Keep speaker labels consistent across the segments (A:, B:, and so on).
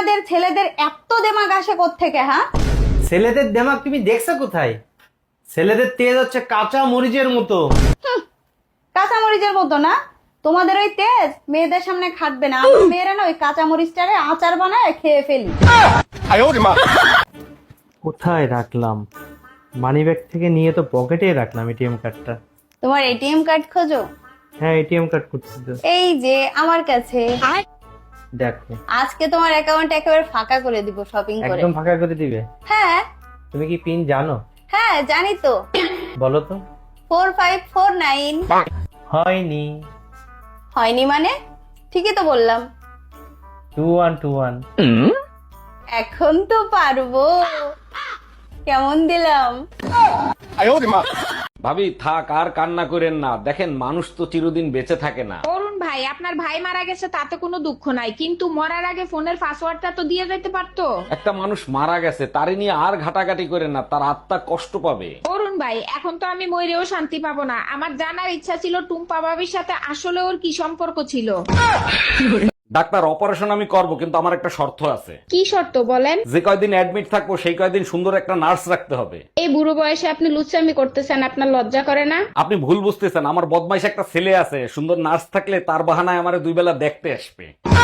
A: তোমাদের ছেলেদের এত দেমাগ আসে থেকে হ্যাঁ?
B: ছেলেদের দেমাগ তুমি দেখছ কোথায়? ছেলেদের তেজ হচ্ছে কাঁচা মরিচের মতো।
A: কাঁচামরিচের মতো না? তোমাদের ওই তেজ মেয়েদের সামনে খাটবে না। আমি মেয়েরা না ওই কাঁচামরিচটারে আচার বানায় খেয়ে ফেলি।
B: কোথায় রাখলাম? মানি ব্যাগ থেকে নিয়ে তো পকেটে রাখলাম এটিএম কার্ডটা
A: তোমার এটিএম কার্ড খোঁজো।
B: হ্যাঁ এটিএম কার্ড করছি তো।
A: এই যে আমার কাছে
B: দেখো।
A: আজকে তোমার অ্যাকাউন্ট একেবারে ফাঁকা করে দিব শপিং করে।
B: একদম ফাঁকা করে দিবে?
A: হ্যাঁ।
B: তুমি কি পিন জানো?
A: হ্যাঁ জানি তো।
B: বলো তো।
A: ফোর ফাইভ ফোর নাইন
B: হয়নি।
A: হয়নি মানে? ঠিকই তো বললাম।
B: টু ওয়ান টু ওয়ান
A: এখন তো পারব। কেমন দিলাম?
C: ভাবি থাক আর কান্না করেন না। দেখেন মানুষ তো চিরদিন বেঁচে থাকে না।
D: ভাই আপনার ভাই মারা গেছে তাতে কোনো দুঃখ নাই। কিন্তু মরার আগে ফোনের পাসওয়ার্ডটা তো দিয়ে যেতে পারতো।
C: একটা মানুষ মারা গেছে তারে নিয়ে আর ঘাটাঘাটি করে না তার আত্মা কষ্ট পাবে।
D: অরুণ ভাই এখন তো আমি মরেও শান্তি পাবো না। আমার জানার ইচ্ছা ছিল টুম্পা বাবির সাথে আসলে ওর কি সম্পর্ক ছিল?
C: ডাক্তার অপারেশন আমি করব কিন্তু আমার একটা শর্ত আছে।
D: কি শর্ত বলেন?
C: যে কয়দিন অ্যাডমিট থাকব সেই কয়দিন সুন্দর একটা নার্স রাখতে হবে।
D: এই বুড়ো বয়সে আপনি লুচ্চামি করতেছেন আপনার লজ্জা করে না?
C: আপনি ভুল বুঝতেছেন আমার বদমাইশ একটা ছেলে আছে সুন্দর নার্স থাকলে তার বাহানায় আমার দুই বেলা দেখতে আসবে।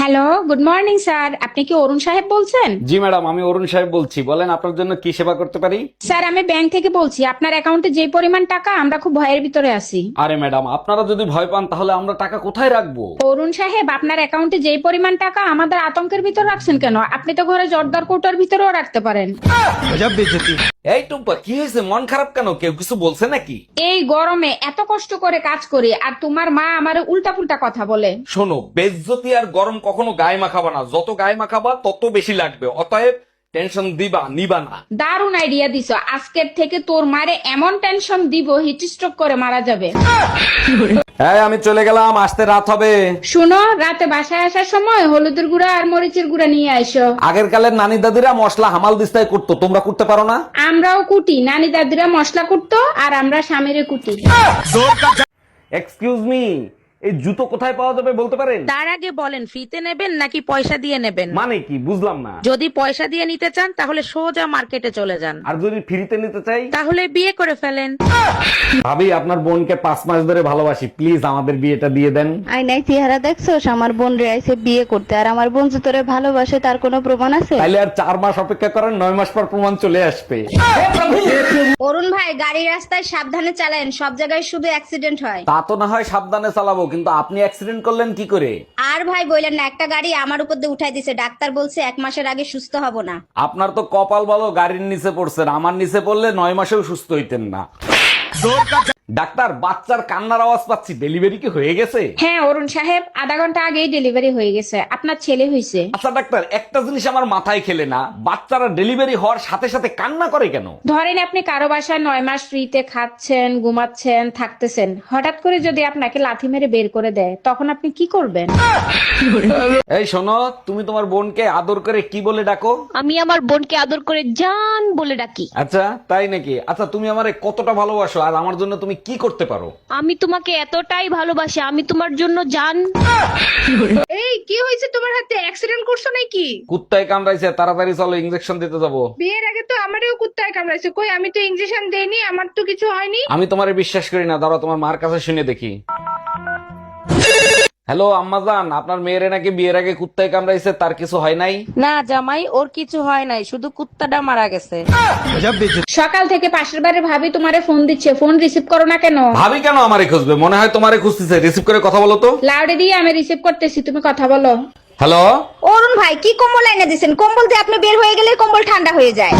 D: Hello good morning sir আপনি কি অরুণ সাহেব বলছেন?
C: জি ম্যাডাম আমি অরুণ সাহেব বলছি। বলেন আপনার জন্য কি সেবা করতে পারি?
D: স্যার আমি ব্যাংক থেকে বলছি। আপনার অ্যাকাউন্টে যে পরিমাণ টাকা আমরা খুব ভয়ের ভিতরে আছি।
C: আরে ম্যাডাম আপনারা যদি ভয় পান তাহলে আমরা টাকা কোথায় রাখব?
D: অরুণ সাহেব আপনার অ্যাকাউন্টে যেই পরিমাণ টাকা আমাদের আতঙ্কের ভিতর রাখছেন কেন? আপনি তো ঘরে জর্দার কোটার ভিতরেও রাখতে পারেন।
C: এই টুম্পা কি হয়েছে? মন খারাপ কেন? কেউ কিছু বলছে নাকি?
D: এই গরমে এত কষ্ট করে কাজ করি আর তোমার মা আমার উল্টা পুল্টা কথা বলে।
C: শোনো বেজ্জতি আর গরম কখনো গায়ে মাখাবা না। যত গায়ে মাখাবা তত বেশি লাগবে। অতএব টেনশন দিবা নিবা না।
D: দারুণ আইডিয়া দিছো। আজকের থেকে তোর মারে এমন টেনশন দিব হিট স্ট্রোক করে মারা যাবে।
C: হ্যাঁ আমি চলে গেলাম আসতে রাত হবে।
D: শুনো রাতে বাসায় আসার সময় হলুদের গুঁড়া আর মরিচের গুঁড়া নিয়ে আইসো।
C: আগের কালের নানি দাদিরা মশলা হামাল দিস্তায় করতো তোমরা করতে পারো না?
D: আমরাও কুটি নানি দাদিরা মশলা কুটতো আর আমরা স্বামীরে কুটি।
C: এক্সকিউজ মি এই জুতো কোথায় পাওয়া যাবে বলতে পারেন?
E: তার আগে বলেন ফ্রিতে নেবেন নাকি পয়সা দিয়ে নেবেন?
C: মানে কি? বুঝলাম না।
E: যদি পয়সা দিয়ে নিতে চান তাহলে সোজা মার্কেটে চলে যান।
C: আর যদি ফ্রিতে নিতে চাই?
E: তাহলে বিয়ে করে ফেলেন।
C: ভাবি আপনার বোনকে পাঁচ মাস ধরে ভালোবাসি। প্লিজ আমাদের বিয়েটা দিয়ে দেন।
A: আই নাই চেহারা দেখছোস? আমার বোন রে আইছে বিয়ে করতে। আর আমার বোন যে তোরে ভালোবাসে তার কোনো প্রমাণ আছে?
C: তাইলে আর চার মাস অপেক্ষা করেন নয় মাস পর প্রমাণ চলে আসবে।
A: অরুণ ভাই গাড়ি রাস্তায় সাবধানে চালান সব জায়গায় শুধু অ্যাক্সিডেন্ট হয়।
C: তা তো না হয় সাবধানে চালাবো। কিন্তু আপনি অ্যাক্সিডেন্ট করলেন কি করে?
A: আর ভাই বললেন না একটা গাড়ি আমার উপর দিয়ে উঠাই দিছে। ডাক্তার বলছে এক মাসের আগে সুস্থ হব না।
C: আপনার তো কপাল ভালো গাড়ির নিচে পড়ছেন। আমার নিচে পড়লে নয় মাসেও সুস্থ হইতেন না। ডাক্তার বাচ্চার কান্নার আওয়াজ পাচ্ছি। ডেলিভারি কি হয়ে গেছে?
D: হ্যাঁ অরুণ সাহেব আধা ঘণ্টা আগেই ডেলিভারি হয়ে গেছে। আপনার ছেলে হয়েছে
C: আচ্ছা ডাক্তার একটা জিনিস আমার মাথায় খেলে না। বাচ্চারা ডেলিভারি হওয়ার সাথে সাথে কান্না করে কেন?
D: ধরেন আপনি কারও বাসায় নয় মাস ফ্রিতে খাচ্ছেন ঘুমাচ্ছেন থাকতেছেন। হঠাৎ করে যদি আপনাকে লাথি মেরে বের করে দেয় তখন আপনি কি করবেন?
C: এই শোনো তুমি তোমার বোনকে আদর করে কি বলে ডাকো?
F: আমি আমার বোনকে আদর করে জান বলে ডাকি।
C: আচ্ছা তাই নাকি? আচ্ছা তুমি আমারে কতটা ভালোবাসো আর আমার জন্য তুমি কি করতে পারো?
F: আমি তোমাকে এতটাই ভালোবাসি আমি তোমার জন্য জান।
D: এই কি হয়েছে তোমার হাতে? অ্যাক্সিডেন্ট করছ নাকি?
C: কুত্তায় কামড়াইছে তাড়াতাড়ি চলো ইনজেকশন দিতে যাব।
D: বিয়ের আগে তো আমারও কুত্তায় কামড়াইছে। কই আমি তো ইনজেকশন দেইনি আমার তো কিছু হয়নি।
C: আমি তোমারে বিশ্বাস করি না দাঁড়াও তোমার মার কাছে শুনে দেখি। হ্যালো আম্মাজান আপনার মেয়েরে নাকি বিয়ের আগে কুত্তায় কামড়াইছে তার কিছু হয় নাই?
E: না জামাই ওর কিছু হয় নাই শুধু কুত্তাটা মারা গেছে।
D: সকাল থেকে পাশের বাড়ির ভাবি তোমারে ফোন দিচ্ছে ফোন রিসিভ করো না কেন?
C: ভাবি কেন আমারে খুঁজবে? মনে হয় তোমারে খুঁজতেছে রিসিভ করে কথা বলো তো।
D: লাউডে দিয়ে আমি রিসিভ করতেছি তুমি কথা বলো।
C: হ্যালো?
A: অরুণ ভাই কি কম্বল এনে দিছেন? কম্বল দিয়ে আপনি বের হয়ে গেলে কম্বল ঠান্ডা হয়ে যায়।